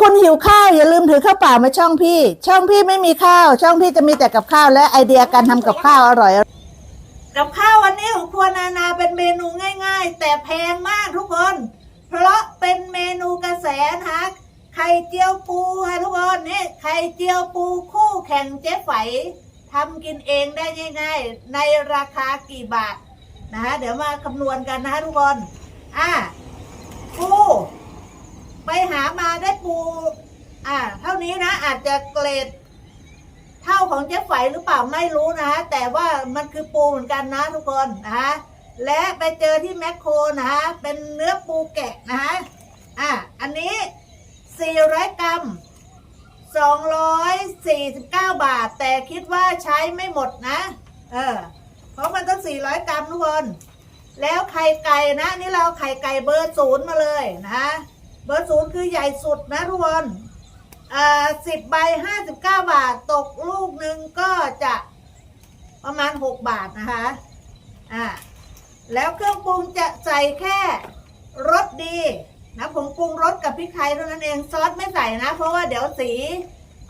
คุณหิวข้าวอย่าลืมถือข้าวเปล่ามาช่องพี่ ช่องพี่ไม่มีข้าว ช่องพี่จะมีแต่กับข้าวและไอเดียการทำกับข้าวอร่อย กับข้าววันนี้ของครัวนานาเป็นเมนูง่าย ๆ แต่แพงมากทุกคน เพราะเป็นเมนูกระแสนะคะไข่เจียวปูค่ะทุกคนนี่ไข่เจียวปูคู่แข่งเจ๊ไฝทำกินเองได้ง่ายๆ ในราคากี่บาทนะคะเดี๋ยวมาคำนวณกันนะคะทุกคนอะปู ไปหามาได้ปู อะเท่านี้นะ อาจจะเกรด เท่าของเจ๊ไฝหรือเปล่าไม่รู้นะฮะแต่ว่ามันคือปูเหมือนกันนะทุกคนนะฮะและไปเจอที่แมคโครนะฮะเป็นเนื้อปูแกะนะฮะอะอันนี้ 400 กรัม 249 บาท แต่คิดว่าใช้ไม่หมดนะ เออ เพราะมันต้อง 400 กรัมทุกคน แล้วไข่ไก่นะ นี่เราไข่ไก่เบอร์ศูนย์มาเลยนะ เบอร์ศูนย์คือใหญ่สุดนะทุกคนอ่าสิบใบห้าสิบเก้าบาทตกลูกหนึ่งก็จะประมาณหกบาทนะคะอ่าแล้วเครื่องปรุงจะใส่แค่รสดีนะผงปรุงรสกับพริกไทยเท่านั้นเองซอสไม่ใส่นะ เพราะว่าเดี๋ยวสี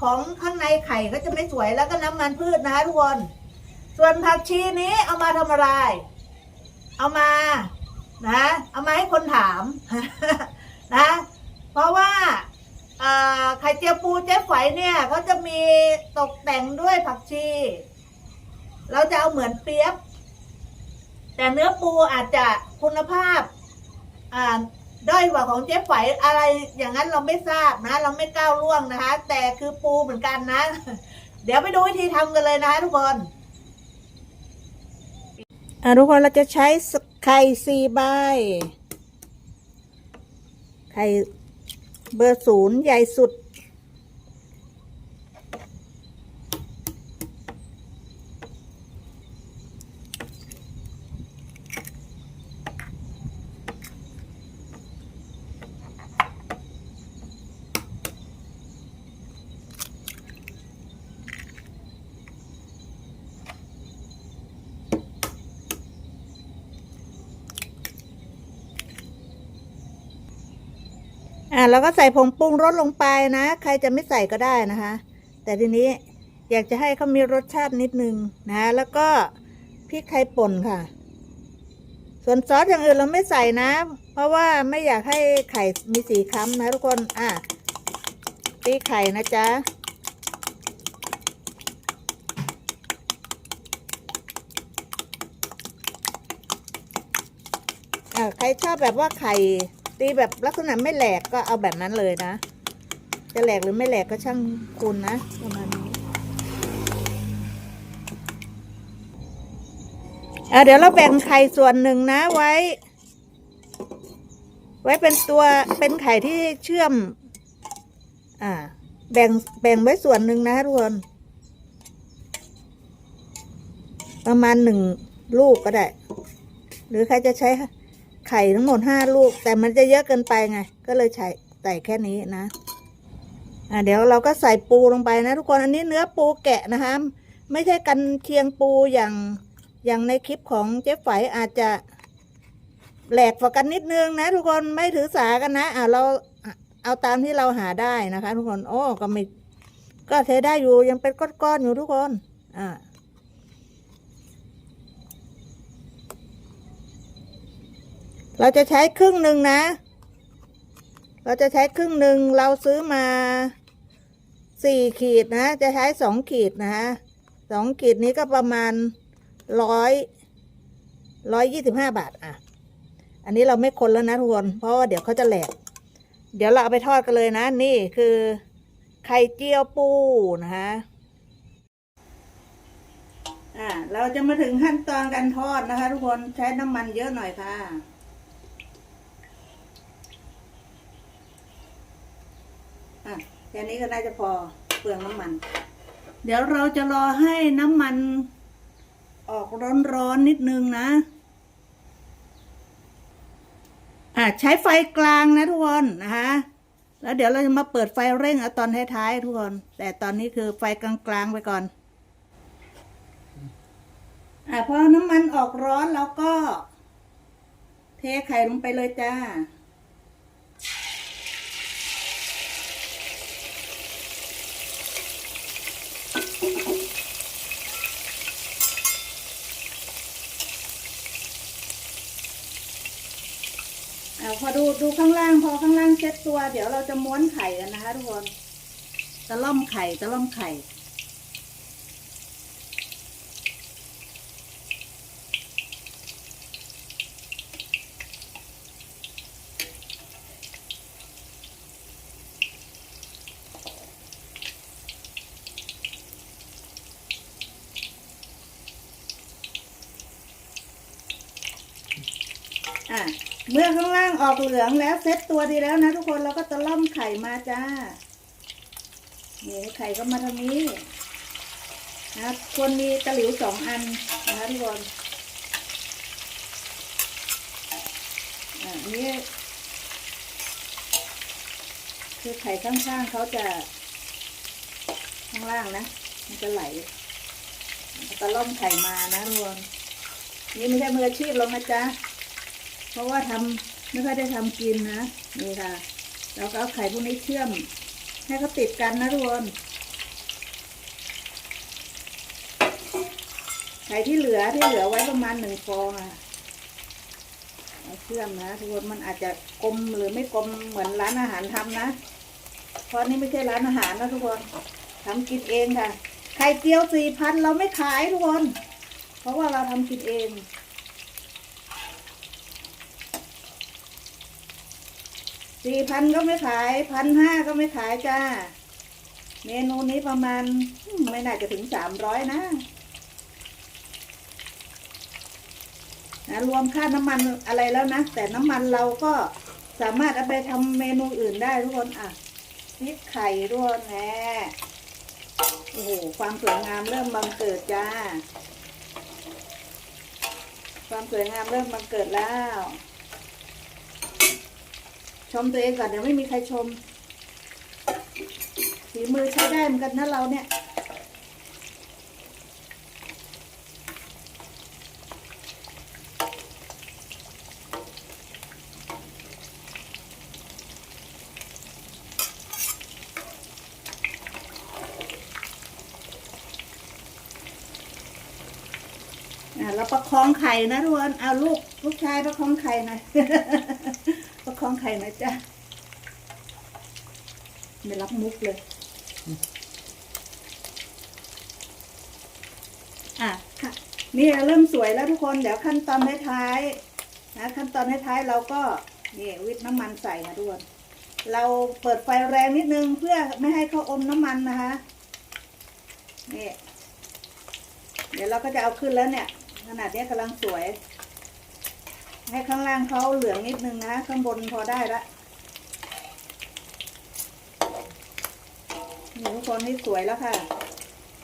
ของข้างในไข่ก็จะไม่สวยแล้วก็น้ำมันพืชนะคะทุกคน ส่วนผักชีนี้เอามาทำอะไร เอามานะ เอามาให้คนถาม นะ เพราะว่าไข่เจียวปูเจ๊ไฝเนี่ยเขาจะมีตกแต่งด้วยผักชี เราจะเอาเหมือนเปียบ แต่เนื้อปูอาจจะคุณภาพอ่าด้อยกว่าของเจ๊ฝอยอะไรอย่างนั้นเราไม่ทราบนะ เราไม่ก้าวล่วงนะคะ แต่คือปูเหมือนกันนะ เดี๋ยวไปดูวิธีทำกันเลยนะคะทุกคนทุกคนเราจะใช้ไข่สี่ใบ ไข่เบอร์ศูนย์ใหญ่สุด อ่าเราก็ใส่ผงปรุงรสลงไปนะ ใครจะไม่ใส่ก็ได้นะคะ แต่ทีนี้อยากจะให้เขามีรสชาตินิดนึงนะ แล้วก็พริกไทยป่นค่ะ ส่วนซอสอย่างอื่นเราไม่ใส่นะ เพราะว่าไม่อยากให้ไข่มีสีค้ำนะทุกคน อะตีไข่นะจ๊ะอ่าใครชอบแบบว่าไข่ ตีแบบลักษณะไม่แหลกก็เอาแบบนั้นเลยนะ จะแหลกหรือไม่แหลกก็ช่างคุณนะประมาณนี้อ่าเดี๋ยวเราแบ่งไข่ส่วนหนึ่งนะไว้ ไว้เป็นตัวเป็นไข่ที่เชื่อม อ่า แบ่งแบ่งไว้ส่วนหนึ่งนะทุกคนประมาณหนึ่งลูกก็ได้ หรือใครจะใช้ ไข่ทั้งหมดห้าลูก แต่มันจะเยอะเกินไปไง ก็เลยใส่ใส่แค่นี้นะอ่าเดี๋ยวเราก็ใส่ปูลงไปนะ ทุกคนอันนี้เนื้อปูแกะนะคะ ไม่ใช่กันเคียงปูอย่างอย่างในคลิปของเจ๊ไฝอาจจะแหลกกว่ากันนิดนึงนะ ทุกคนไม่ถือสากันนะอ่าเราเอาตามที่เราหาได้นะคะ ทุกคนโอ้ก็ไม่ก็ใช้ได้อยู่ยังเป็นก้อนๆอยู่ทุกคนอ่า เราจะใช้ครึ่งหนึ่งนะ เราจะใช้ครึ่งหนึ่งเราซื้อมาสี่ขีดนะ จะใช้สองขีดนะฮะสองขีดนี้ก็ประมาณร้อยร้อยยี่สิบห้าบาทอะ อันนี้เราไม่คนแล้วนะทุกคน เพราะว่าเดี๋ยวเขาจะแหลก เดี๋ยวเราเอาไปทอดกันเลยนะ นี่คือไข่เจียวปูนะคะอ่า เราจะมาถึงขั้นตอนการทอดนะคะ ทุกคน ใช้น้ำมันเยอะหน่อยค่ะ อะแค่นี้ก็น่าจะพอเปลืองน้ำมัน เดี๋ยวเราจะรอให้น้ำมันออกร้อนๆนิดนึงนะ อะใช้ไฟกลางนะทุกคนนะคะ แล้วเดี๋ยวเราจะมาเปิดไฟเร่งเอาตอนท้ายๆทุกคน แต่ตอนนี้คือไฟกลางๆไปก่อน อะพอน้ำมันออกร้อนเราก็ เทไข่ลงไปเลยจ้า พอดูดูข้างล่าง พอข้างล่างเช็ดตัว เดี๋ยวเราจะม้วนไข่กันนะคะทุกคนตะล่อมไข่ตะล่อมไข่ อะ เมื่อข้างล่างออกเหลืองแล้วเซ็ตตัวดีแล้วนะทุกคนเราก็จะล่อมไข่มาจ้านี่ไข่ก็มาทางนี้นะควรมีตะหลิวสองอันนะทุกคนอันนี้คือไข่ข้างๆเขาจะ ข้างล่างนะ มันจะไหลแล้วก็ล่อมไข่มานะทุกคนนี่ไม่ใช่มืออาชีพลงนะจ๊ะ เพราะว่าทำไม่ค่อยได้ทำกินนะนี่ค่ะ เราก็เอาไข่พวกนี้เชื่อม ให้เขาติดกันนะทุกคนไข่ที่เหลือที่เหลือไว้ประมาณหนึ่งฟองอะเชื่อมนะทุกคนมันอาจจะกลมหรือไม่กลมเหมือนร้านอาหารทำนะ เพราะนี่ไม่ใช่ร้านอาหารนะทุกคนทำกินเองค่ะ ไข่เจียวสี่พันเราไม่ขายทุกคน เพราะว่าเราทำกินเอง สี่พันก็ไม่ขายพันห้าก็ไม่ขายจ้า เมนูนี้ประมาณไม่น่าจะถึงสามร้อยนะนะรวมค่าน้ำมันอะไรแล้วนะ แต่น้ำมันเราก็สามารถเอาไปทำเมนูอื่นได้ทุกคนอะพริกไข่ด้วยแน่โอ้โหความสวยงามเริ่มบังเกิดจ้า ความสวยงามเริ่มบังเกิดแล้ว ชมตัวเองก่อนเดี๋ยวไม่มีใครชมฝีมือใช้ได้เหมือนกันนะเราเนี่ยเราประคองไข่นะทุกคนเอาลูกลูกชายประคองไข่หน่อย ประคองไข่หน่อยจ้ะไม่รับมุกเลย อะค่ะนี่เริ่มสวยแล้วทุกคน เดี๋ยวขั้นตอนท้ายๆนะ ขั้นตอนท้ายๆเราก็นี่วิทน้ำมันใส่นะทุกคนเราเปิดไฟแรงนิดนึงเพื่อไม่ให้เขาอมน้ำมันนะคะนี่เดี๋ยวเราก็จะเอาขึ้นแล้วเนี่ย ขนาดนี้กำลังสวย ให้ข้างล่างเขาเหลืองนิดนึงนะ ข้างบนพอได้ละนี่ทุกคนนี่สวยแล้วค่ะ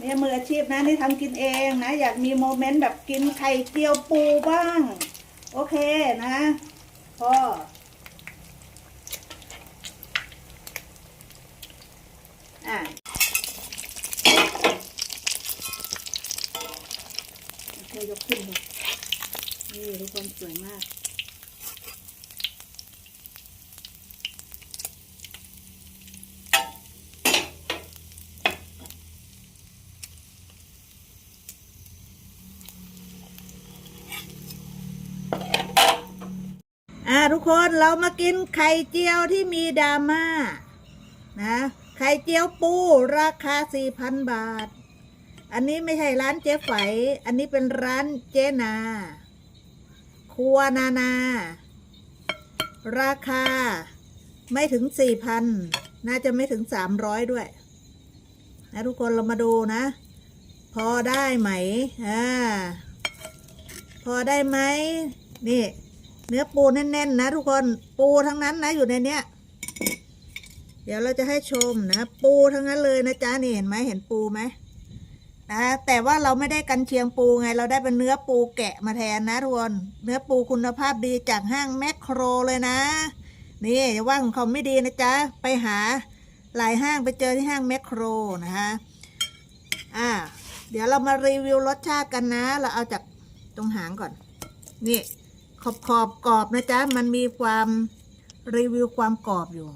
นี่มืออาชีพนะนี่ทำกินเองนะ อยากมีโมเมนต์แบบกินไข่เจียวปูบ้าง โอเคนะพออะช่วยกขึ้นดู นี่ทุกคนสวยมาก อ่าทุกคนเรามากินไข่เจียวที่มีดราม่านะ ไข่เจียวปูราคา 4,000 บาท อันนี้ไม่ใช่ร้านเจ๊ไฝ อันนี้เป็นร้านเจนา ครัวนานา ราคา ไม่ถึงสี่พันน่าจะไม่ถึงสามร้อยด้วย นะทุกคนเรามาดูนะ พอได้ไหมอ่าพอได้ไหมนี่ เนื้อปูแน่นๆนะทุกคนปูทั้งนั้นนะอยู่ในเนี้ยเดี๋ยวเราจะให้ชมนะ ปูทั้งนั้นเลยนะจ๊ะนี่เห็นไหมเห็นปูไหม นะแต่ว่าเราไม่ได้กันเชียงปูไง เราได้เป็นเนื้อปูแกะมาแทนนะทุกคนเนื้อปูคุณภาพดีจากห้างแมคโครเลยนะ นี่อย่าว่าของเขาไม่ดีนะจ๊ะ ไปหาหลายห้างไปเจอที่ห้างแมคโครนะคะอ่า เดี๋ยวเรามารีวิวรสชาติกันนะ เราเอาจากตรงหางก่อน นี่ขอบขอบกรอบนะจ๊ะ มันมีความรีวิวความกรอบอยู่